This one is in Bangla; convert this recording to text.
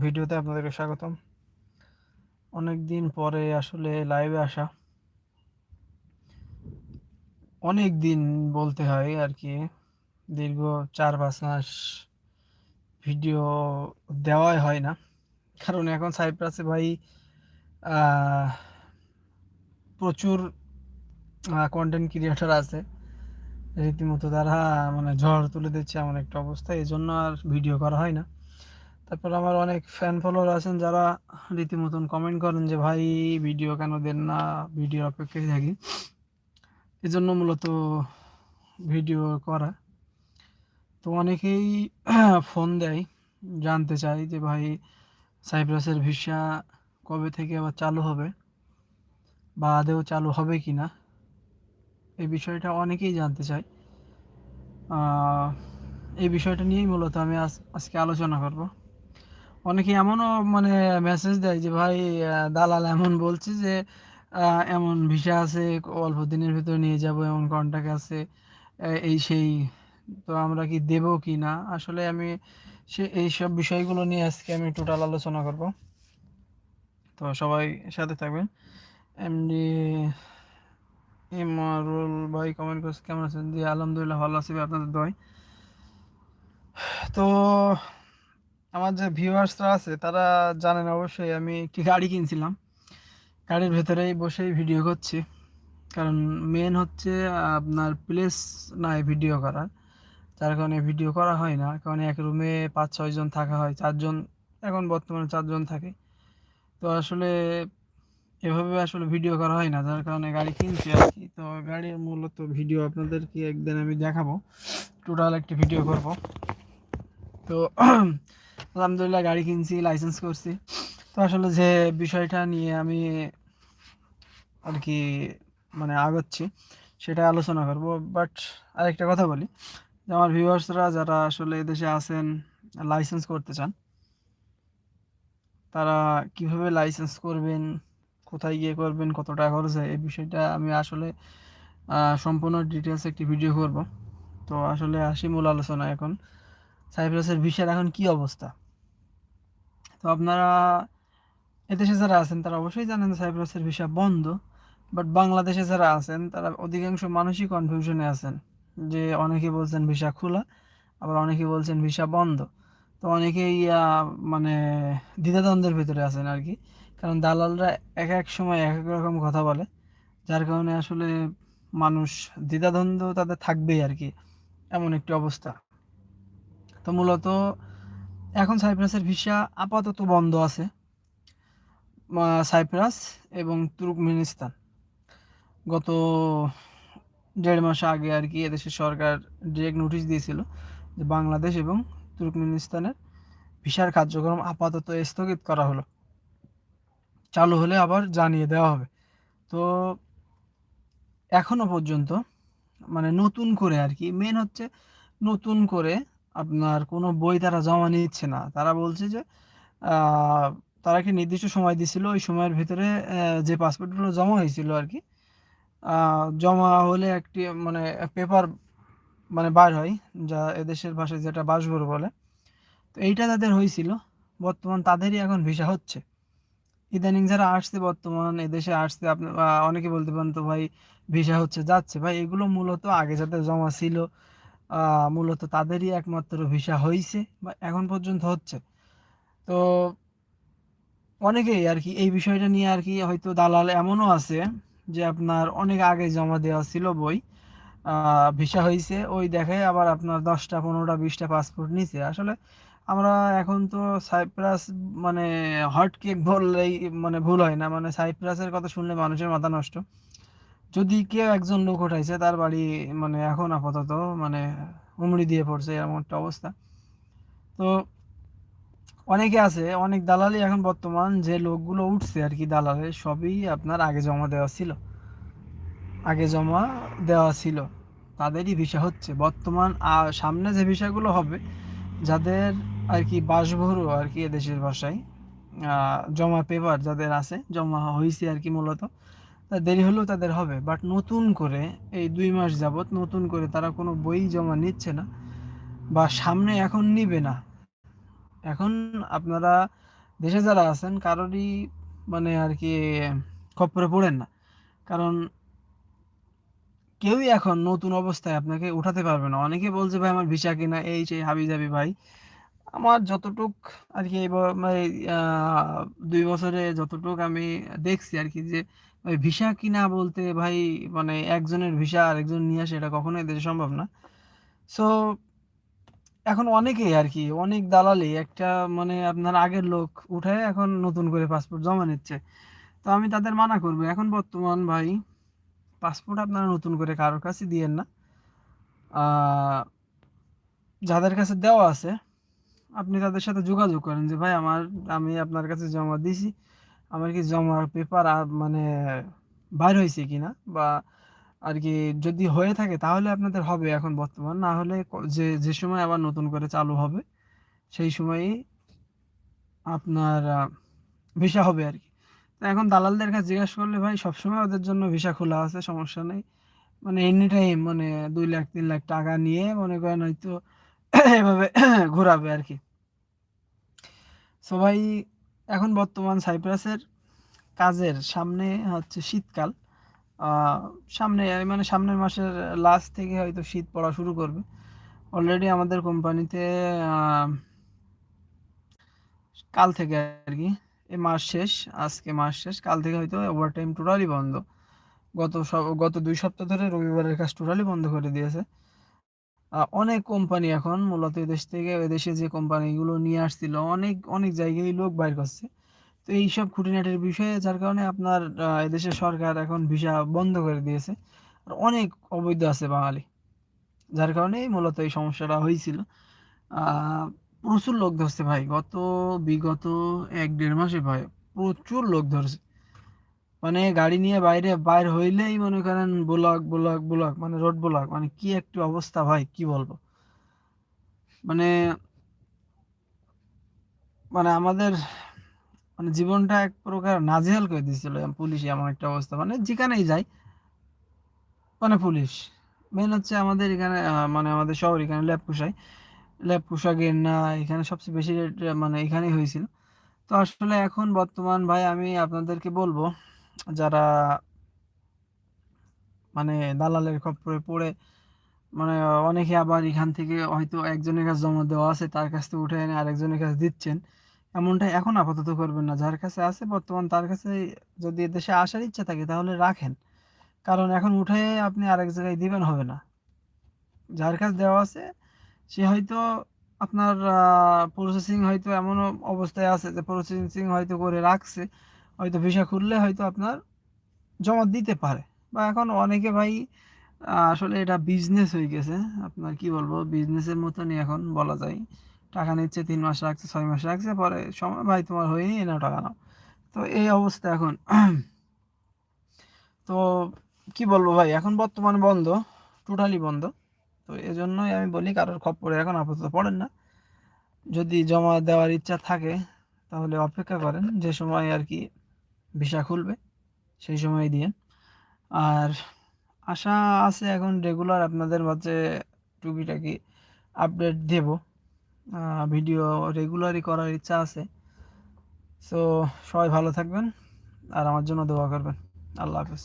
ভিডিওতে আপনাদেরকে স্বাগতম। অনেক দিন পরে আসলে লাইভে আসা। অনেক দিন বলতে হয় আর কি, দীর্ঘ চার পাঁচ মাস ভিডিও দেওয়াই হয় না। কারণ এখন সাইপ্রাসে ভাই প্রচুর কন্টেন্ট ক্রিয়েটার আছে। রীতিমতো তারা মানে ঝড় তুলে দিচ্ছে এমন একটা অবস্থা। এই জন্য আর ভিডিও করা হয় না। তারপর আমার অনেক ফ্যান ফলোয়ার আছেন যারা রীতিমতন কমেন্ট করেন যে, ভাই ভিডিও কেন দেন না? ভিডিও অপেক্ষায় থাকি। এই জন্য মূলত ভিডিও করা। তো অনেকেই ফোন দেয়, জানতে চাই যে, ভাই সাইপ্রাসের ভিসা কবে থেকে আবার চালু হবে? বা আদেও চালু হবে কি না? এই বিষয়টা অনেকেই জানতে চায়। এই বিষয়টা নিয়েই মূলত আমি আজ, আজকে আলোচনা করব। অনেকে এমনও মানে মেসেজ দেয় যে, ভাই দালাল এমন বলছে যে এমন ভিসা আছে, অল্প দিনের ভিতরে নিয়ে যাব, এমন কন্ট্যাক্ট আছে এই সেই, তো আমরা কি দেব কি না? আসলে আমি সে এই সব বিষয়গুলো নিয়ে আজকে আমি টোটাল আলোচনা করব। তো সবাই সাথে থাকবেন। এমনি ইমারুল ভাই কমেন্ট করছে, কেমন আছেন? জি, আলহামদুলিল্লাহ ভালো আছি আপনাদের দয় তো আমার যে ভিউয়ার্সরা আছে, তারা জানেন অবশ্যই আমি একটি গাড়ি কিনছিলাম। গাড়ির ভেতরেই বসেই ভিডিও করছি। কারণ মেন হচ্ছে, আপনার প্লেস নাই ভিডিও করার। যার কারণে ভিডিও করা হয় না। কারণ এক রুমে পাঁচ ছয়জন থাকা হয়। চারজন, এখন বর্তমানে চারজন থাকে। তো আসলে এভাবে আসলে ভিডিও করা হয় না। যার কারণে গাড়ি কিনছি আর কি। তো গাড়ির মূলত ভিডিও আপনাদেরকে একদিন আমি দেখাবো। টোটাল একটি ভিডিও করব। তো আলহামদুলিল্লাহ গাড়ি কিনছি লাইসেন্স করছি। তো আসলে যে বিষয়টা নিয়ে আমি আর কি মানে আগাচ্ছি, সেটা আলোচনা করব। বাট আরেকটা কথা বলি, যে আমার ভিউয়ার্সরা যারা আসলে এদেশে আছেন লাইসেন্স করতে চান, তারা কীভাবে লাইসেন্স করবেন, কোথায় গিয়ে করবেন, কত টাকা খরচ হয়, এই বিষয়টা আমি আসলে সম্পূর্ণ ডিটেলস একটি ভিডিও করব। তো আসলে আসি মূল আলোচনা এখন। সাইপ্রাসের ভিসার এখন কি অবস্থা? তো আপনারা এদেশে যারা আছেন, তারা অবশ্যই জানেন সাইপ্রাসের ভিসা বন্ধ বাট বাংলাদেশে যারা আছেন, তারা অধিকাংশ মানুষই কনফিউশনে আছেন যে অনেকে বলছেন ভিসা খোলা, আবার অনেকে বলছেন ভিসা বন্ধ। তো অনেকেই মানে দ্বিধাদ্বন্দ্বের ভিতরে আছেন আর কি। কারণ দালালরা এক এক সময় এক এক রকম কথা বলে, যার কারণে আসলে মানুষ দ্বিধাদ্বন্দ্ব তাদের থাকবেই আর কি। এমন একটি অবস্থা। তো মূলত এখন সাইপ্রাসের ভিসা আপাতত বন্ধ আছে সাইপ্রাস এবং তুর্কমেনিস্তান। গত দেড় মাস আগে আর কি এদেশের সরকার ডিরেক্ট নোটিশ দিয়েছিল যে বাংলাদেশ এবং তুর্কমেনিস্তানের ভিসার কার্যক্রম আপাতত স্থগিত করা হলো। চালু হলে আবার জানিয়ে দেওয়া হবে। তো এখনও পর্যন্ত মানে নতুন করে আর কি মেন হচ্ছে নতুন করে আপনার কোনো বই তারা জমা নিচ্ছে না। তারা বলছে যে তারা একটি নির্দিষ্ট সময় দিছিল? ওই সময়ের ভিতরে যে পাসপোর্টগুলো জমা হয়েছিল আর কি জমা হলে একটি মানে পেপার মানে বার হয়, যা এদেশের ভাষায় যেটা বাসগর বলে। তো এইটা তাদের হয়েছিল। বর্তমান তাদেরই এখন ভিসা হচ্ছে। ইদানিং যারা আসছে বর্তমান এদেশে আসছে, আপনি অনেকে বলতে পারেন তো ভাই, ভিসা হচ্ছে, যাচ্ছে। ভাই, এগুলো মূলত আগে যাদের জমা ছিল মূলত তাদেরই একমাত্র ভিসা হয়েছে বা এখন পর্যন্ত হচ্ছে। তো অনেকেই আর কি এই বিষয়টা নিয়ে আর কি হয়তো দালাল এমনও আছে যে আপনার অনেক আগে জমা দেওয়া ছিল বই ভিসা হয়েছে ওই দেখে আবার আপনার দশটা, পনেরোটা, বিশটা পাসপোর্ট নিছে। আসলে আমরা এখন তো সাইপ্রাস মানে হট কেক বললেই মানে ভুল হয় না মানে সাইপ্রাসের কথা শুনলে মানুষের মাথা নষ্ট। যদি কেউ একজন লোক উঠাইছে তার বাড়ি মানে এখন আপাতত মানে উমড়ি দিয়ে পড়ছে এমন একটা অবস্থা। তো অনেকে আছে, অনেক দালালি এখন বর্তমান যে লোকগুলো উঠছে আর কি দালালে, সবই আপনার আগে জমা দেওয়া ছিল। আগে জমা দেওয়া ছিল। তাদেরই ভিসা হচ্ছে। বর্তমান সামনে যে ভিসাগুলো হবে, যাদের আর কি বাসভুরু আর কি এদেশের ভাষায় জমা পেপার যাদের আছে, জমা হয়েছে আর কি মূলত দেরি হলেও তাদের হবে। বাট নতুন করে এই দুই মাস যাবৎ নতুন করে তারা কোনো বই জমা নিচ্ছে না বা সামনে এখন নিবে না। এখন আপনারা দেশে যারা আছেন কারোরই মানে আর কি খপ্পরে পড়েন না। কারণ কেউই এখন নতুন অবস্থায় আপনাকে উঠাতে পারবে না। অনেকে বলছে, ভাই, আমার ভিসা কিনা? এই সেই হাবি যাবি ভাই। আমার যতটুক আর কি মানে, দুই বছরে যতটুক আমি দেখছি আর কি যে ভিসা কিনা বলতে ভাই মানে একজনের ভিসা আরেকজন নিয়ে আসে এটা কখনোই দেশে সম্ভব না। সো এখন অনেকেই আর কি অনেক দালালি একটা মানে আপনার আগের লোক উঠে এখন নতুন করে পাসপোর্ট জমা নিচ্ছে। তো আমি তাদের মানা করব এখন বর্তমান ভাই পাসপোর্ট আপনারা নতুন করে কারোর কাছে দিয়েন না। যাদের কাছে দেওয়া আছে আপনি তাদের সাথে যোগাযোগ করেন যে, ভাই, আমার, আমি আপনার কাছে জমা দিছি। আমার কি জমার পেপার মানে বাইর হয়েছে কিনা? বা আর কি যদি হয়ে থাকে তাহলে আপনাদের হবে এখন বর্তমান। না হলে যে যে সময় আবার নতুন করে চালু হবে, সেই সময়ই আপনার ভিসা হবে আর কি। তো এখন দালালদের কাছে জিজ্ঞাসা করলে, ভাই, সবসময় ওদের জন্য ভিসা খোলা আছে, সমস্যা নেই। মানে এনি টাইম মানে দুই লাখ, তিন লাখ টাকা নিয়ে মনে করেন হয়তো এভাবে ঘোরাবে আর কি। সো ভাই এখন বর্তমান সাইপ্রাসের কাজের সামনে হচ্ছে শীতকাল। সামনে মানে সামনের মাসের লাস্ট থেকে হয়তো শীত পড়া শুরু করবে। অলরেডি আমাদের কোম্পানিতে কাল থেকে আর কি, এ মাস শেষ, আজকে মাস শেষ, কাল থেকে হয়তো ওভারটাইম টোটালি বন্ধ। গত সব, গত দুই সপ্তাহ ধরে রবিবারের কাজ টোটালি বন্ধ করে দিয়েছে। অনেক কোম্পানি এখন, মূলত এদেশ থেকে এদেশে যে কোম্পানিগুলো নিয়ে আসছিল, অনেক অনেক জায়গায় লোক বাইর করছে। তো এইসব খুঁটিনাটির বিষয়ে, যার কারণে আপনার এদেশের সরকার এখন ভিসা বন্ধ করে দিয়েছে। আর অনেক অবৈধ আছে বাঙালি, যার কারণে মূলত এই সমস্যাটা হয়েছিল। প্রচুর লোক ধরছে ভাই, গত, বিগত এক দেড় মাসে ভাই, প্রচুর লোক ধরছে। মানে গাড়ি নিয়ে বাইরে বাইর হইলেই মনে করেন ব্লক ব্লক ব্লক মানে রোড ব্লক মানে কি একটু অবস্থা ভাই, কি বলব? মানে মানে আমাদের মানে জীবনটা এক প্রকার নাজেহাল করে দিয়েছিল পুলিশ এমন একটা অবস্থা মানে যেখানেই যাই মানে পুলিশ। মেন হচ্ছে আমাদের এখানে মানে আমাদের শহর, এখানে পোষায় ল্যাব পোশাকের না এখানে সবচেয়ে বেশি মানে এখানেই হয়েছিল। তো আসলে এখন বর্তমান ভাই আমি আপনাদেরকে বলব যারা মানে দালালের খপ্পরে পড়ে মানে অনেকে আবার এখান থেকে হয়তো একজনের কাছে জমা দেওয়া আছে, তার কাছ থেকে উঠে এনে আরেকজনের কাছে দিচ্ছেন। এমনটা এখন আপাতত করবেন না। যার কাছে আছে বর্তমান, তার কাছে যদি দেশে আসার ইচ্ছা থাকে তাহলে রাখেন। কারণ এখন উঠে আপনি আরেক জায়গায় দিবেন, হবে না। যার কাছে দেওয়া আছে, সে হয়তো আপনার প্রসেসিং হয়তো এমন অবস্থায় আছে যে প্রসেসিং হয়তো করে রাখছে। হয়তো ভিসা খুললে হয়তো আপনার জমা দিতে পারে। বা এখন অনেকে ভাই আসলে এটা বিজনেস হয়ে গেছে। আপনার কি বলব বিজনেসের মতনই এখন বলা যায়। টাকা নিচ্ছে তিন মাস রাখছে, ছয় মাস রাখছে, পরে সময়, ভাই তোমার হয়নি এনাও টাকা নাও। তো এই অবস্থা এখন। তো কি বলব ভাই, এখন বর্তমানে বন্ধ টোটালি বন্ধ। তো এজন্যই আমি বলি, কারোর খপ্পরে এখন আপাতত পড়েন না। যদি জমা দেওয়ার ইচ্ছা থাকে, তাহলে অপেক্ষা করেন। যে সময় আর কি ভিসা খুলবে, সেই সময় দিয়েন আর আশা আছে এখন রেগুলার আপনাদের মাঝে টুকিটাকি আপডেট দেব। ভিডিও রেগুলারই করার ইচ্ছা আছে। সো সবাই ভালো থাকবেন আর আমার জন্য দোয়া করবেন। আল্লাহ হাফেজ।